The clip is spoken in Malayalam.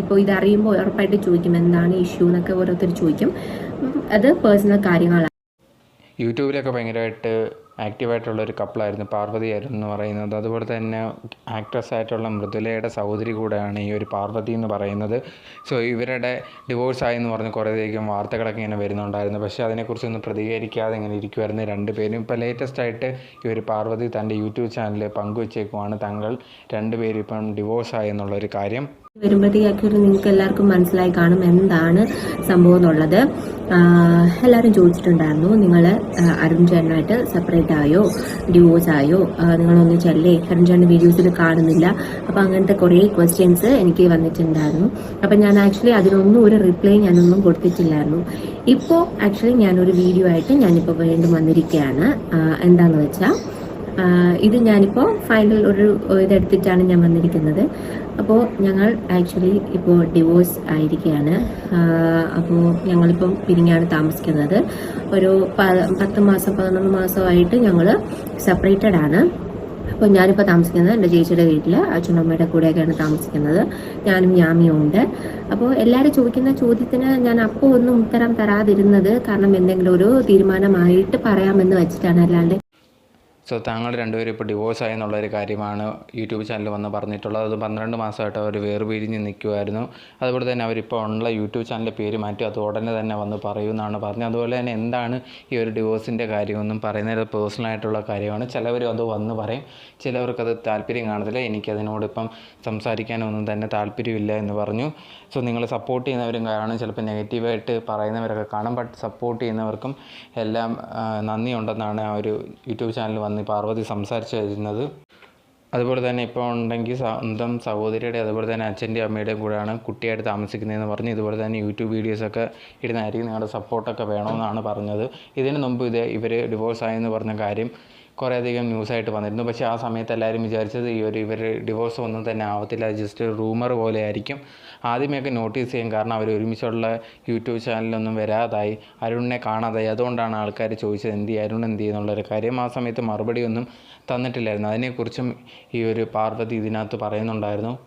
ഇപ്പോൾ ഇതറിയുമ്പോൾ ഉറപ്പായിട്ട് ചോദിക്കും എന്താണ് ഇഷ്യൂ എന്നൊക്കെ ഓരോരുത്തർ ചോദിക്കും. അത് പേഴ്സണൽ കാര്യങ്ങളാണ്. യൂട്യൂബിലൊക്കെ ഭയങ്കരമായിട്ട് ആക്റ്റീവായിട്ടുള്ള ഒരു കപ്പിളായിരുന്നു പാർവതി ആയിരുന്നു എന്ന് പറയുന്നത്. അതുപോലെ തന്നെ ആക്ട്രസ് ആയിട്ടുള്ള മൃദുലയുടെ സഹോദരി കൂടെയാണ് ഈ ഒരു പാർവതി എന്ന് പറയുന്നത്. സോ ഇവരുടെ ഡിവോഴ്സ് ആയെന്ന് പറഞ്ഞ് കുറേയധികം വാർത്തകളൊക്കെ ഇങ്ങനെ വരുന്നുണ്ടായിരുന്നു. പക്ഷേ അതിനെക്കുറിച്ചൊന്നും പ്രതികരിക്കാതെ ഇങ്ങനെ ഇരിക്കുമായിരുന്നു രണ്ടുപേരും. ഇപ്പോൾ ലേറ്റസ്റ്റ് ആയിട്ട് ഈ ഒരു പാർവതി തന്റെ യൂട്യൂബ് ചാനലിൽ പങ്കുവച്ചേക്കുവാണ്. തങ്ങൾ രണ്ടുപേരും ഇപ്പം ഡിവോഴ്സ് ആയെന്നുള്ളൊരു കാര്യം വരുമ്പോഴത്തേക്കും നിങ്ങൾക്ക് എല്ലാവർക്കും മനസ്സിലായി കാണും എന്താണ് സംഭവം എന്നുള്ളത്. എല്ലാവരും ചോദിച്ചിട്ടുണ്ടായിരുന്നു നിങ്ങൾ അരുൺ ചേട്ടനായിട്ട് സെപ്പറേറ്റ് ആയോ ഡിവോഴ്സ് ആയോ? നിങ്ങളൊന്നും ചെല്ലേ അരുൺ ചേട്ടൻ വീഡിയോസിൽ കാണുന്നില്ല. അപ്പം അങ്ങനത്തെ കുറേ ക്വസ്റ്റ്യൻസ് എനിക്ക് വന്നിട്ടുണ്ടായിരുന്നു. അപ്പം ഞാൻ ആക്ച്വലി അതിനൊന്നും ഒരു റിപ്ലൈ ഞാനൊന്നും കൊടുത്തിട്ടില്ലായിരുന്നു. ഇപ്പോൾ ആക്ച്വലി ഞാനൊരു വീഡിയോ ആയിട്ട് ഞാനിപ്പോൾ വീണ്ടും വന്നിരിക്കുകയാണ്. എന്താണെന്ന് വെച്ചാൽ ഇത് ഞാനിപ്പോൾ ഫൈനൽ ഒരു ഇതെടുത്തിട്ടാണ് ഞാൻ വന്നിരിക്കുന്നത്. അപ്പോൾ ഞങ്ങൾ ആക്ച്വലി ഇപ്പോൾ ഡിവോഴ്സ് ആയിരിക്കുകയാണ് അപ്പോൾ ഞങ്ങളിപ്പോൾ പിരിഞ്ഞാണ് താമസിക്കുന്നത്. ഒരു പത്ത് മാസം പതിനൊന്ന് മാസമായിട്ട് ഞങ്ങൾ സെപ്പറേറ്റഡ് ആണ്. അപ്പോൾ ഞാനിപ്പോൾ താമസിക്കുന്നത് എന്റെ ചേച്ചിയുടെ വീട്ടിൽ അച്ഛനമ്മയുടെ കൂടെയൊക്കെയാണ് താമസിക്കുന്നത്. ഞാനും ഞാമിയും ഉണ്ട്. അപ്പോൾ എല്ലാവരും ചോദിക്കുന്ന ചോദ്യത്തിന് ഞാൻ അപ്പോൾ ഒന്നും ഉത്തരം തരാതിരുന്നത് കാരണം എന്തെങ്കിലും ഒരു തീരുമാനമായിട്ട് പറയാമെന്ന് വെച്ചിട്ടാണ് അല്ലാണ്ട് സോ താങ്കൾ രണ്ടുപേരും ഇപ്പോൾ ഡിവോഴ്സ് ആയെന്നുള്ള എന്നുള്ളൊരു കാര്യമാണ് യൂട്യൂബ് ചാനൽ വന്ന് പറഞ്ഞിട്ടുള്ളത്. അത് പന്ത്രണ്ട് മാസമായിട്ട് അവർ വേർപിരിഞ്ഞ് നിൽക്കുമായിരുന്നു അതുപോലെ തന്നെ അവരിപ്പോൾ ഉള്ള യൂട്യൂബ് ചാനലിന്റെ പേര് മാറ്റി അത് ഉടനെ തന്നെ വന്ന് പറയുമെന്നാണ് പറഞ്ഞത്. അതുപോലെ തന്നെ എന്താണ് ഈ ഒരു ഡിവോഴ്സിന്റെ കാര്യമൊന്നും പറയുന്നത്. പേഴ്സണലായിട്ടുള്ള കാര്യമാണ്. ചിലവർ അത് വന്ന് പറയും. ചിലവർക്കത് താല്പര്യം കാണത്തില്ല. എനിക്കതിനോട് ഇപ്പം സംസാരിക്കാനൊന്നും തന്നെ താല്പര്യമില്ല എന്ന് പറഞ്ഞു. സോ നിങ്ങൾ സപ്പോർട്ട് ചെയ്യുന്നവരും കാണും. ചിലപ്പോൾ നെഗറ്റീവായിട്ട് പറയുന്നവരൊക്കെ കാണും. ബട്ട് സപ്പോർട്ട് ചെയ്യുന്നവർക്കും എല്ലാം നന്ദിയുണ്ടെന്നാണ് ആ ഒരു യൂട്യൂബ് ചാനൽ വന്ന് ഈ പാർവതി സംസാരിച്ചു വരുന്നത്. അതുപോലെ തന്നെ ഇപ്പോൾ ഉണ്ടെങ്കിൽ സ്വന്തം സഹോദരിയുടെ അതുപോലെ തന്നെ അച്ഛന്റെയും അമ്മയുടെയും കൂടെയാണ് കുട്ടിയായിട്ട് താമസിക്കുന്നതെന്ന് പറഞ്ഞ് ഇതുപോലെ തന്നെ യൂട്യൂബ് വീഡിയോസൊക്കെ ഇടുന്നതായിരിക്കും. നിങ്ങളുടെ സപ്പോർട്ടൊക്കെ വേണമെന്നാണ് പറഞ്ഞത്. ഇതിന് മുമ്പ് ഇത് ഇവർ ഡിവോഴ്സ് ആയെന്ന് പറഞ്ഞ കാര്യം കുറേയധികം ന്യൂസായിട്ട് വന്നിരുന്നു. പക്ഷേ ആ സമയത്ത് എല്ലാവരും വിചാരിച്ചത് ഈ ഒരു ഇവർ ഡിവോഴ്സ് ഒന്നും തന്നെ ആവത്തില്ല. ജസ്റ്റ് റൂമർ പോലെ ആയിരിക്കും ആദ്യമൊക്കെ നോട്ടീസ് ചെയ്യും കാരണം അവർ ഒരുമിച്ചുള്ള യൂട്യൂബ് ചാനലൊന്നും വരാതായി. അരുണിനെ കാണാതായി. അതുകൊണ്ടാണ് ആൾക്കാർ ചോദിച്ചത് എന്ത് ചെയ്യും? അരുൺ എന്ത് ചെയ്യുന്നുള്ളൊരു കാര്യം. ആ സമയത്ത് മറുപടിയൊന്നും തന്നിട്ടില്ലായിരുന്നു. അതിനെക്കുറിച്ചും ഈ ഒരു പാർവതി ഇതിനകത്ത് പറയുന്നുണ്ടായിരുന്നു.